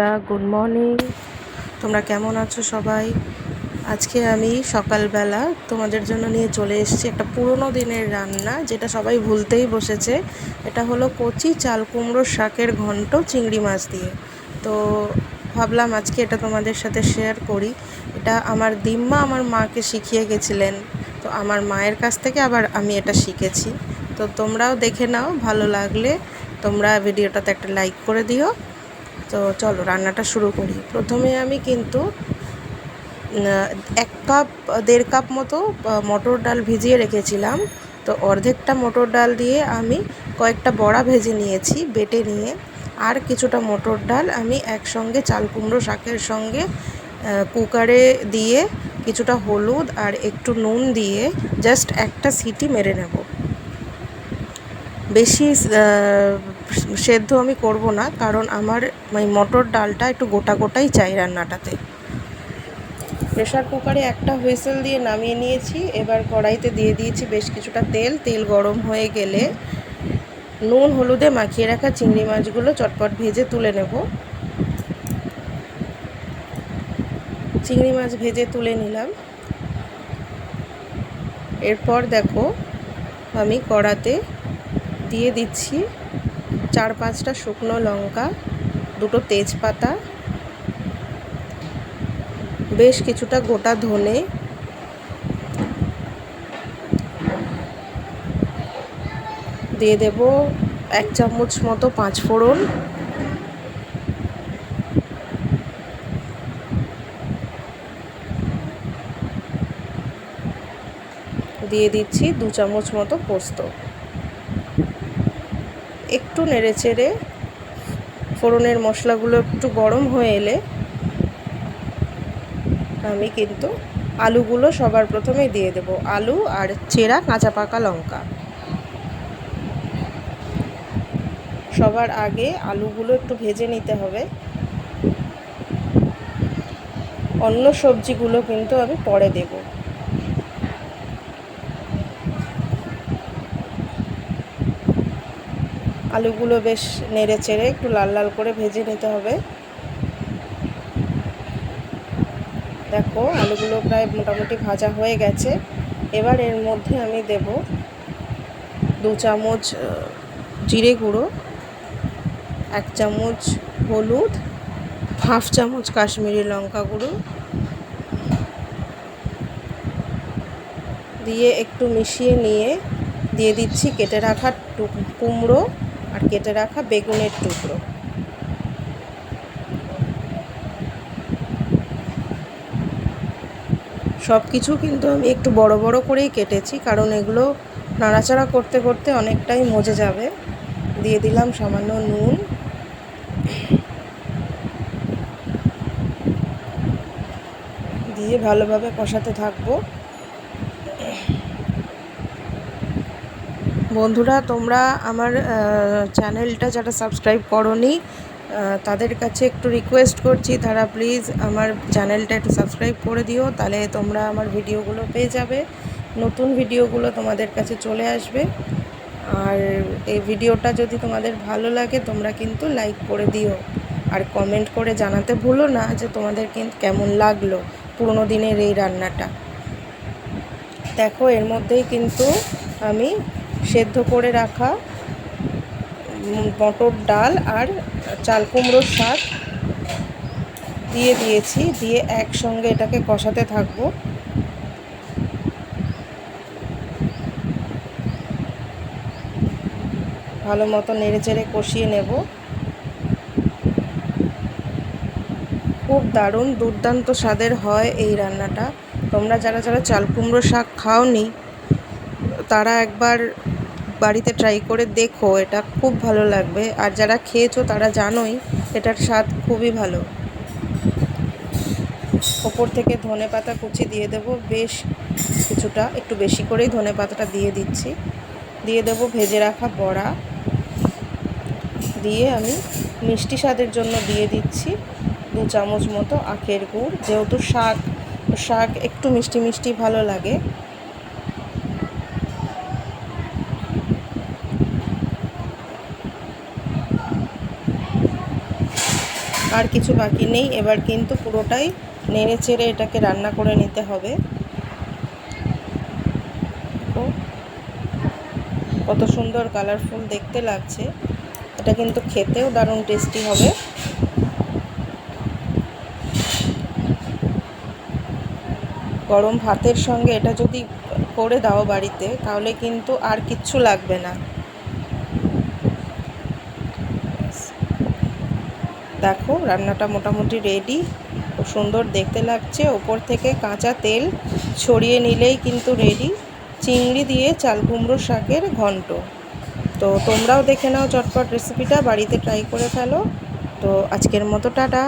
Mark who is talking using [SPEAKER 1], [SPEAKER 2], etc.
[SPEAKER 1] বন্ধুরা good morning তোমরা কেমন আছো সবাই? আজকে আমি সকালবেলা তোমাদের জন্য নিয়ে চলে এসেছি একটা পুরনো দিনের রান্না, যেটা সবাই ভুলতেই বসেছে। এটা হলো কচি চাল কুমড়োর শাকের ঘন্ট চিংড়ি মাছ দিয়ে। তো ভাবলাম আজকে এটা তোমাদের সাথে শেয়ার করি। এটা আমার দিম্মা আমার মাকে শিখিয়ে গেছিলেন। তো আমার মায়ের কাছ থেকে আবার আমি এটা শিখেছি। তো তোমরাও দেখে নাও, ভালো লাগলে তোমরা ভিডিওটাতে একটা লাইক করে দিও। তো চলো রান্নাটা শুরু করি। প্রথমে আমি কিন্তু এক কাপ, দেড় কাপ মতো মটর ডাল ভিজিয়ে রেখেছিলাম। তো অর্ধেকটা মটর ডাল দিয়ে আমি কয়েকটা বড়া ভেজে নিয়েছি, বেটে নিয়ে। আর কিছুটা মটর ডাল আমি একসঙ্গে চাল কুমড়ো শাকের সঙ্গে কুকারে দিয়ে কিছুটা হলুদ আর একটু নুন দিয়ে জাস্ট একটা সিটি মেরে নেব। বেশি সেদ্ধ আমি করব না, কারণ আমার ওই মটর ডালটা একটু গোটা গোটাই চাই রান্নাটাতে। প্রেশার কুকারে একটা হুইসেল দিয়ে নামিয়ে নিয়েছি, এবার কড়াইতে দিয়ে দিয়েছি বেশ কিছুটা তেল তেল গরম হয়ে গেলে নুন, হলুদে মাখিয়ে রাখা চিংড়ি মাছগুলো চটপট ভেজে তুলে নেব। চিংড়ি মাছ ভেজে তুলে নিলাম। এরপর দেখো আমি কড়াতে দিয়ে দিচ্ছি চার পাঁচটা শুকনো লঙ্কা, দুটো তেজপাতা, বেশ কিছুটা গোটা ধনে, দিয়ে দেব এক চামচ মতো পাঁচ ফোড়ন, দিয়ে দিচ্ছি দু চামচ মতো পোস্ত। একটু নেড়ে চেড়ে ফোড়নের মশলাগুলো একটু গরম হয়ে এলে আমি কিন্তু আলুগুলো সবার প্রথমে দিয়ে দেব। আলু আর চেরা, কাঁচা পাকা লঙ্কা। সবার আগে আলুগুলো একটু ভেজে নিতে হবে। অন্য সবজিগুলো কিন্তু আমি পরে দেবো। আলুগুলো বেশ নেড়ে চেড়ে একটু লাল লাল করে ভেজে নিতে হবে। দেখো, আলুগুলো প্রায় মোটামুটি ভাজা হয়ে গেছে। এবার এর মধ্যে আমি দেব দু চামচ জিরে গুঁড়ো, এক চামচ হলুদ, হাফ চামচ কাশ্মীরি লঙ্কা গুঁড়ো দিয়ে একটু মিশিয়ে নিয়ে দিয়ে দিচ্ছি কেটে রাখা কুমড়ো। আর কেটে রাখা বেগুনের টুকরো। সব কিছু কিন্তু আমি একটু বড় বড় করেই কেটেছি, কারণ এগুলো নাড়াচাড়া করতে করতে অনেকটাই মজে যাবে। দিয়ে দিলাম সামান্য নুন। দিয়ে ভালোভাবে কষাতে থাকব। বন্ধুরা, তোমরা আমার চ্যানেলটা যারা সাবস্ক্রাইব করনি তাদের কাছে একটু রিকোয়েস্ট করছি, তারা প্লিজ আমার চ্যানেলটা একটু সাবস্ক্রাইব করে দিও, তাহলে তোমরা আমার ভিডিওগুলো পেয়ে যাবে। নতুন ভিডিওগুলো তোমাদের কাছে চলে আসবে। আর এই ভিডিওটা যদি তোমাদের ভালো লাগে, তোমরা কিন্তু লাইক করে দিও। আর কমেন্ট করে জানাতে ভুলো না যে তোমাদের কিন্তু কেমন লাগল পুরোনো দিনের এই রান্নাটা। দেখো, এর মধ্যেই কিন্তু আমি সেদ্ধ করে রাখা মটর ডাল আর চাল কুমড়োর শাক দিয়ে দিয়েছি, দিয়ে একসঙ্গে এটাকে কষাতে থাকব। ভালো মতো নেড়ে চেড়ে কষিয়ে নেব। খুব দারুণ, দুর্দান্ত স্বাদের হয় এই রান্নাটা। তোমরা যারা যারা চাল কুমড়ো শাক খাওনি, তারা একবার বাড়িতে ট্রাই করে দেখো, এটা খুব ভালো লাগবে। আর যারা খেয়েছো, তারা জানোই এটার স্বাদ খুবই ভালো। ওপর থেকে ধনে পাতা কুচি দিয়ে দেব, বেশ কিছুটা, একটু বেশি করেই ধনে পাতাটা দিয়ে দিচ্ছি। দিয়ে দেব ভেজে রাখা বড়া। দিয়ে আমি মিষ্টি স্বাদের জন্য দিয়ে দিচ্ছি দু চামচ মতো আখের গুড়। যেহেতু শাক শাক একটু মিষ্টি মিষ্টি ভালো লাগে। আর কিছু বাকি নেই। এবার কিন্তু পুরোটাই নেড়ে চেড়ে এটাকে রান্না করে নিতে হবে। কত সুন্দর কালারফুল দেখতে লাগছে। এটা কিন্তু খেতেও দারুণ টেস্টি হবে। গরম ভাতের সঙ্গে এটা যদি করে দাও বাড়িতে, তাহলে কিন্তু আর কিচ্ছু লাগবে না। দেখো, রান্নাটা মোটামুটি রেডি খুব সুন্দর দেখতে লাগছে। ওপর থেকে কাঁচা তেল ছড়িয়ে নিলেই কিন্তু রেডি চিংড়ি দিয়ে চাল কুমড়ো শাকের ঘন্ট। তো তোমরাও দেখে নাও চটপট রেসিপিটা বাড়িতে ট্রাই করে ফেলো। তো আজকের মতো টাটা।